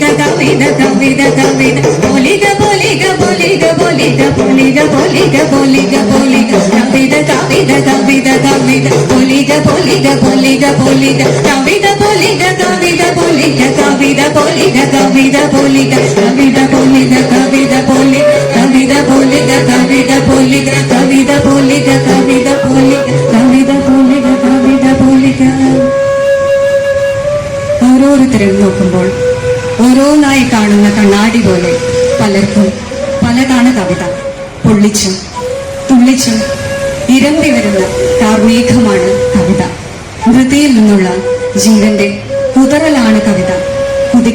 കവിത കവിത കവിത കവിത പൊലിക പൊലിക പൊലിക പൊലിക പൊലിക പൊലിക പൊലിക പൊലിക കവിത കവിത കവിത കവിത പൊലിക പൊലിക പൊലിക പൊലിക കവിത പൊലിക കവിത പൊലിക കവിത പൊലിക കവിത പൊലിക കവിത പൊലിക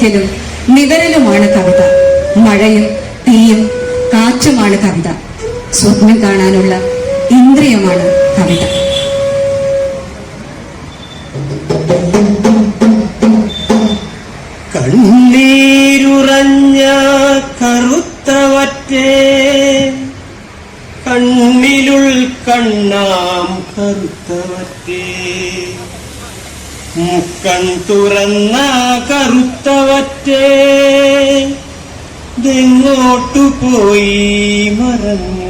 കുതിക്കലും നിവരലുമാണ് കവിത. മഴയും തീയും കാറ്റുമാണ് കവിത. സ്വപ്നം കാണാനുള്ള ഇന്ദ്രിയമാണ് കവിത. കണ്ണീരുറഞ്ഞ കറുത്തവറ്റേ കണ്ണിലുൾ കണ്ണാം കറുത്തവറ്റേ. മുക്കൺ തുറന്ന കറുത്തവറ്റേ. ഇതെങ്ങോട്ടു പോയി മറഞ്ഞു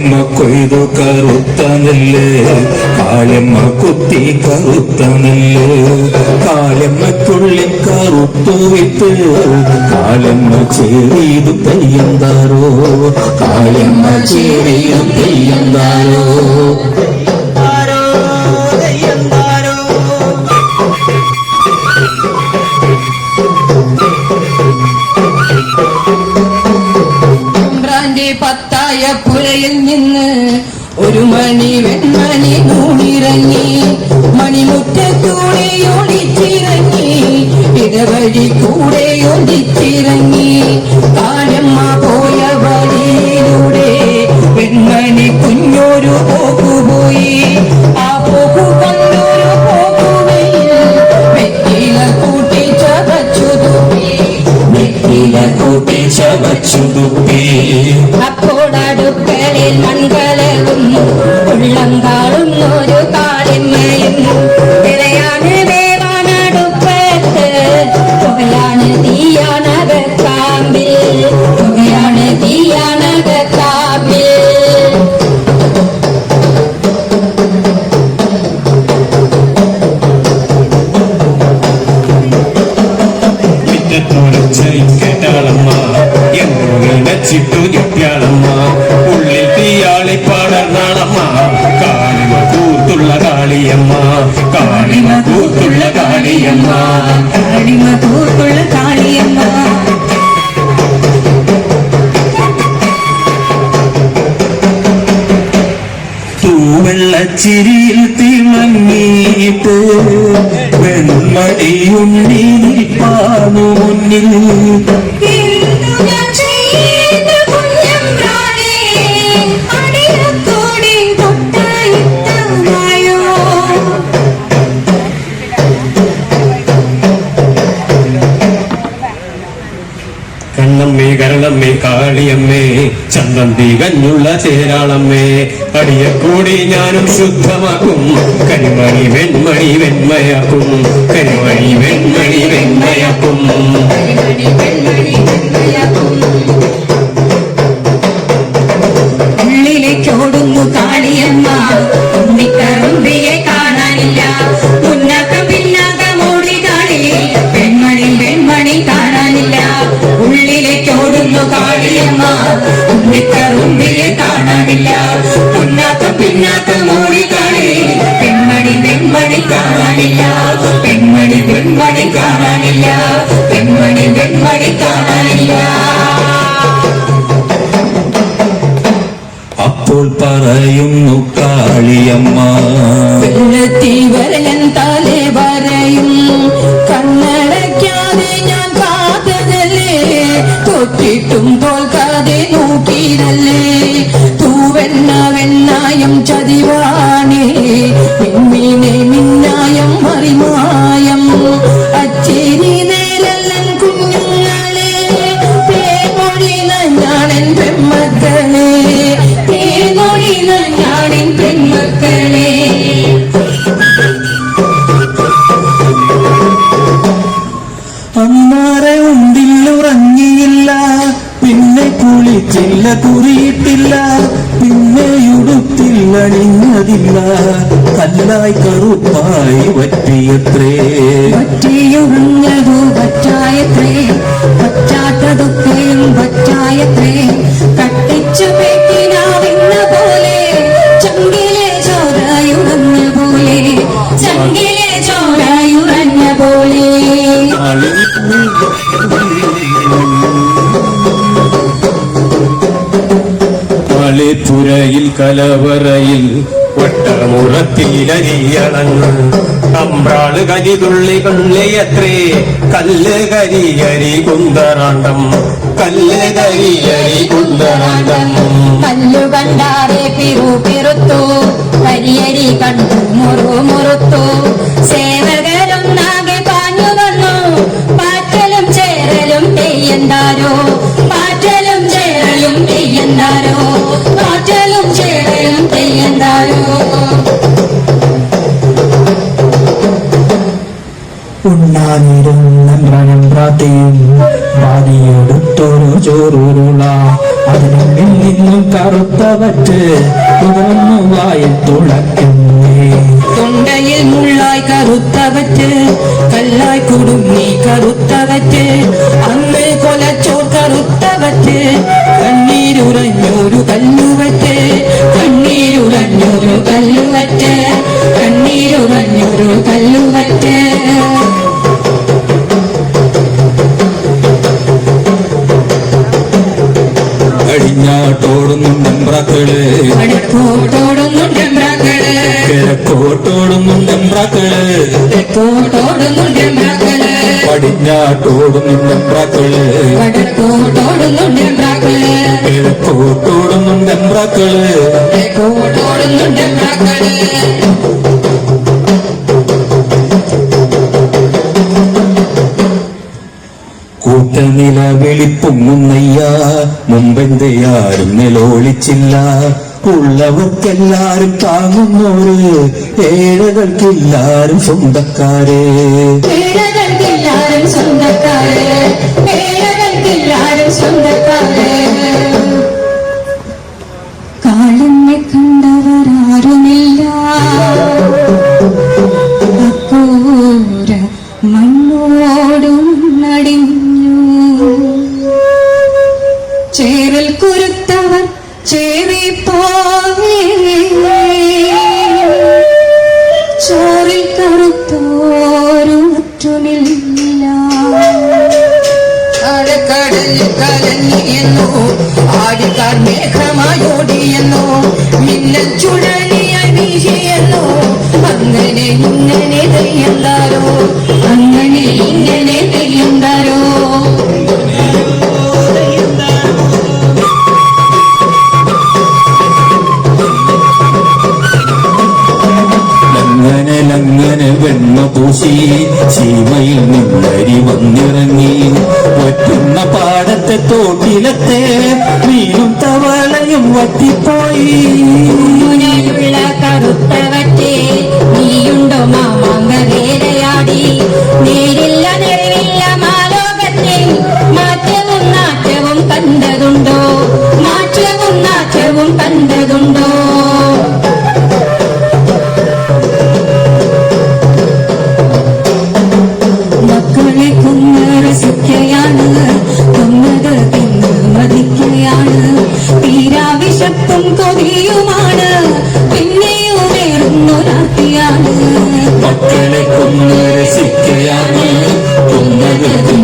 കാളിയമ്മ കൊയ്തു കറുത്ത നെല്ല് കാളിയമ്മ കുത്തി കറുത്ത നെല്ല് കാളിയമ്മക്കുള്ളിൽ കറുത്തു വിത്ത് കാളിയമ്മ ചേരിയതു തെയ്യന്താരോ? കാളിയമ്മ ചേരിയതു തെയ്യന്താരോ? പത്തായ പുരയിൽ നിന്ന് ഒരു മണി വെൺമണി നൂണിറങ്ങി മണിമുറ്റത്തൂടെ ഒളിച്ചിറങ്ങി ഇടവഴി കൂടെ ഒളിച്ചിറങ്ങി ഉച്ചത്തിൽ കേട്ടാളമ്മ എന്നു വിടച്ചിട്ടു ഞെട്ടിയാളമ്മ ഉള്ളിൽ തീയാളി പടർന്നാളമ്മ കാളിമ കൂത്തുള്ള കാളിയമ്മ കാളിമ കൂത്തുള്ള കാളിയമ്മ കാളിമ കൂത്തുള്ള കാളിയമ്മ തൂവെള്ളച്ചിരിയിൽ തിളങ്ങിയിട്ട് വെൺമടിയുണ്ണി നിൽപ്പാനു മുന്നിൽ. കാളിയമ്മേ ചന്തം തികഞ്ഞുള്ള ചേരാളമ്മേ അടിയക്കൂടി ഞാനും ശുദ്ധമാക്കും കരിമണി വെൺമണി വെൺമയാക്കും കരിമണി വെൺമണി വെൺമയാക്കും. ഉള്ളിലേക്കോടുന്നു കാളിയമ്മ ഉണ്ണിക്കറുമ്പിയെ കാണാനില്ല. മുന്നക്കം പിന്നാത്ത ഓടി കാളി പെൺമണി പെൺമണി കാണാനില്ല. പെൺമണി പെൺമണി കാണാനില്ല. പെൺമണി പെൺമണി കാണാനില്ല. അപ്പോൾ പറയുന്നു കാളിയമ്മ അന്നാറെ ഉണ്ടില്ലുറങ്ങിയില്ല പിന്നെ കുളിച്ചില്ല കുറിയിട്ടില്ല പിന്നെ ഉടുത്തില്ലണിഞ്ഞതില്ല കല്ലായി കറുപ്പായി പറ്റിയത്രേ പറ്റിയുറഞ്ഞതു പറ്റായത്രേ കലവറയിൽ വട്ടമുറത്തിലരിയളങ്ങ് അമ്പ്രാൾ കരിതുള്ളി കൊള്ളിയത്രേ കല്ല് കരിയരി കുന്തറാണ്ടം കല്ല് കരിയരി കുന്തറാണ്ടം കല്ലു കണ്ടാറെ പിറു പിറുത്തു കരിയരി കണ്ടു മുറു മുറുത്തു. സേവകരും നാകെ പാഞ്ഞു വന്നു പാറ്റലും ചേരലും തെയ്യന്താരോ പാറ്റലും ചേരലും തെയ്യന്താരോ പാറ്റലും ചേരലും തെയ്യന്താരോ ഉണ്ണാനിരുന്നമ്പ്രനമ്പ്രാത്തെയും വാദിയെടുത്തൊരു ചോറുരുള. അതിനുള്ളിൽ നിന്നും കറുത്തവറ്റ് ഇതൊന്നു വായിൽ തുളക്കുന്നേ തൊണ്ടയിൽ മുള്ളായി കറുത്തവറ്റ് കല്ലായി കുടുങ്ങി കറുത്തവറ്റ് അന്ന് കൊലച്ചോർ കറുത്തവറ്റ് വടക്കോട്ടോടുന്നുണ്ടെമ്പ്രാക്കൾ കിഴക്കോട്ടോടുന്നുണ്ടെമ്പ്രാക്കൾ കൂട്ടനില വെളിപ്പൊങ്ങുന്നയ്യ മുമ്പെന്തയാരും നിലോളിച്ചില്ല ഉള്ളവർക്കെല്ലാരും താങ്ങുന്നോര് ഏഴകൾക്കെല്ലാരും സ്വന്തക്കാരെ പേരകൾക്കെല്ലാരും സ്വന്തക്കാര് പേരകൾക്കെല്ലാരും സ്വന്തക്കാര് കാളിനെ കണ്ടവരാരുമില്ല അക്കൂര മണ്ണോടും നടിഞ്ഞ people നീയുമാണ് പിന്നെയും മക്കളെ കൊന്നു രസിക്കുകയാണ് കൊന്നകത്തും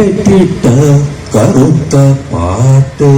കെട്ടിട്ട കറുത്ത പാട്ട്.